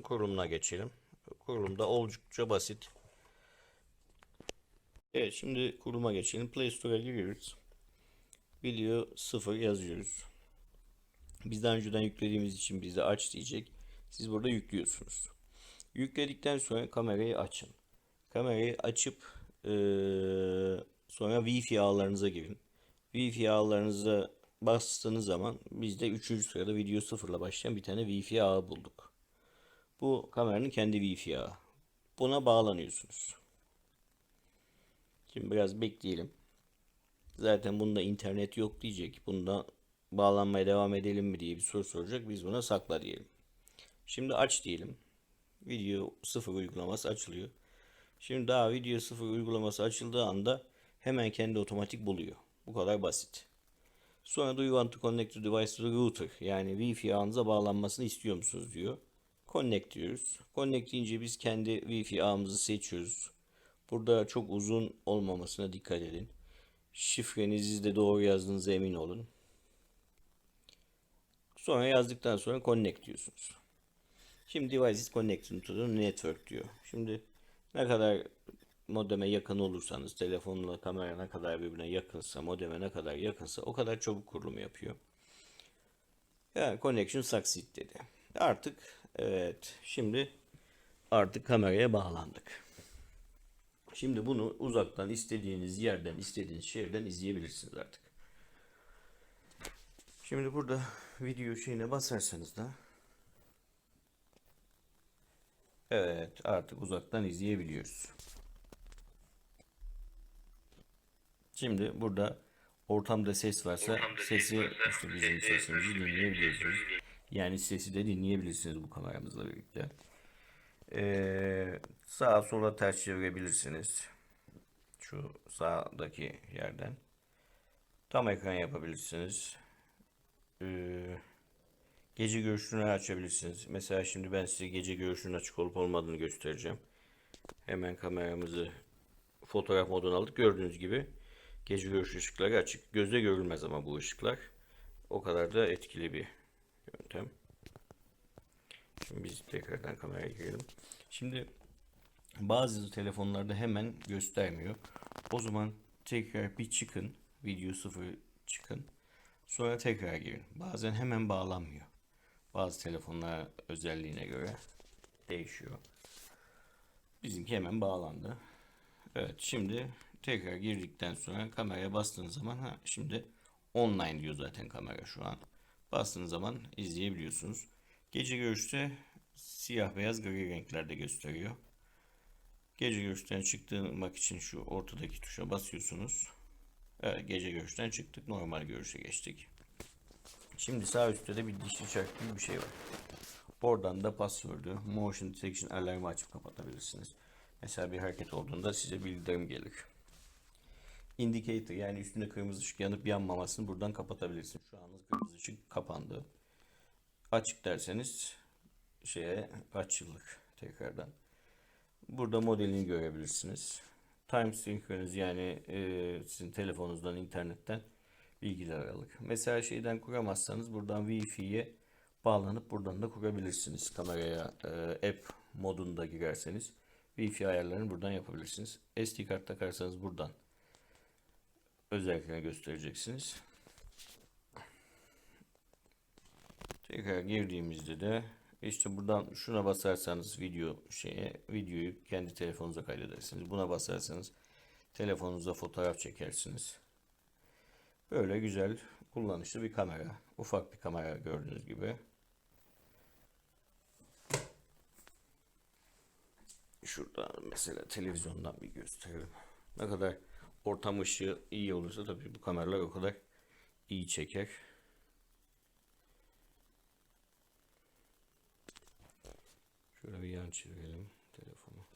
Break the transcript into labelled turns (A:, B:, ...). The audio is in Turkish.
A: için kurulumuna geçelim. Kurulumda oldukça basit. Evet şimdi kuruluma geçelim. Play Store'a giriyoruz. Video 0 yazıyoruz. Biz daha önceden yüklediğimiz için bize aç diyecek. Siz burada yüklüyorsunuz. Yükledikten sonra kamerayı açın. Kamerayı açıp eee, sonra Wi-Fi ağlarınıza girin. Wi-Fi ağlarınıza bastığınız zaman bizde 3. sırada video sıfırla başlayan bir tane Wi-Fi ağı bulduk. Bu kameranın kendi Wi-Fi ağı. Buna bağlanıyorsunuz. Şimdi biraz bekleyelim. Zaten bunda internet yok diyecek. Bunda bağlanmaya devam edelim mi diye bir soru soracak. Biz buna sakla diyelim. Şimdi aç diyelim. Video sıfır uygulaması açılıyor. Şimdi daha video sıfır uygulaması açıldığı anda hemen kendi otomatik buluyor. Bu kadar basit. Sonra do you want to connect the device to the router? Yani Wi-Fi ağınıza bağlanmasını istiyor musunuz diyor. Connect diyoruz. Connect deyince biz kendi Wi-Fi ağımızı seçiyoruz. Burada çok uzun olmamasına dikkat edin. Şifrenizi de doğru yazdığınıza emin olun. Sonra yazdıktan sonra connect diyorsunuz. Şimdi device is connected to the network diyor. Şimdi ne kadar modeme yakın olursanız, telefonla kamera ne kadar birbirine yakınsa, modeme ne kadar yakınsa o kadar çabuk kurulum yapıyor. Yani connection succeed dedi. Artık evet şimdi artık kameraya bağlandık. Şimdi bunu uzaktan istediğiniz yerden, istediğiniz şehirden izleyebilirsiniz artık. Şimdi burada video şeyine basarsanız da Evet artık uzaktan izleyebiliyoruz. Şimdi burada ortamda ses varsa sesi işte bizim sesimizi dinleyebiliyorsunuz. Yani sesi de dinleyebilirsiniz bu kameramızla birlikte. Ee, sağa sola ters çevirebilirsiniz. Şu sağdaki yerden. Tam ekran yapabilirsiniz. Ee, gece görüşünü açabilirsiniz. Mesela şimdi ben size gece görüşünün açık olup olmadığını göstereceğim. Hemen kameramızı fotoğraf moduna aldık. Gördüğünüz gibi gece görüş ışıkları açık. Gözle görülmez ama bu ışıklar. O kadar da etkili bir yöntem. Şimdi biz tekrardan kameraya girelim. Şimdi bazı telefonlarda hemen göstermiyor. O zaman tekrar bir çıkın. Video sıfır çıkın. Sonra tekrar girin. Bazen hemen bağlanmıyor. Bazı telefonlar özelliğine göre değişiyor. Bizimki hemen bağlandı. Evet şimdi tekrar girdikten sonra kameraya bastığınız zaman ha, şimdi online diyor zaten kamera şu an. Bastığınız zaman izleyebiliyorsunuz. Gece görüşte siyah beyaz gri renklerde gösteriyor. Gece görüşten çıktırmak için şu ortadaki tuşa basıyorsunuz. Evet gece görüşten çıktık. Normal görüşe geçtik. Şimdi sağ üstte de bir dişli çark gibi bir şey var. Oradan da password'ü, motion detection alarmı açıp kapatabilirsiniz. Mesela bir hareket olduğunda size bildirim gelir. Indicator yani üstünde kırmızı ışık yanıp yanmamasını buradan kapatabilirsiniz. Şu an kırmızı ışık kapandı. Açık derseniz şeye açılır tekrardan. Burada modelini görebilirsiniz. Time synchronous yani e, sizin telefonunuzdan internetten bilgiler alır. Mesela şeyden kuramazsanız buradan Wi-Fi'ye bağlanıp buradan da kurabilirsiniz. Kameraya e, app modunda girerseniz Wi-Fi ayarlarını buradan yapabilirsiniz. SD kart takarsanız buradan özelliklerini göstereceksiniz. Tekrar girdiğimizde de işte buradan şuna basarsanız video şeye videoyu kendi telefonunuza kaydedersiniz. Buna basarsanız telefonunuza fotoğraf çekersiniz. Böyle güzel kullanışlı bir kamera. Ufak bir kamera gördüğünüz gibi. Şurada mesela televizyondan bir gösterelim. Ne kadar ortam ışığı iyi olursa tabii bu kameralar o kadar iyi çeker. Şöyle bir yan çevirelim telefonu.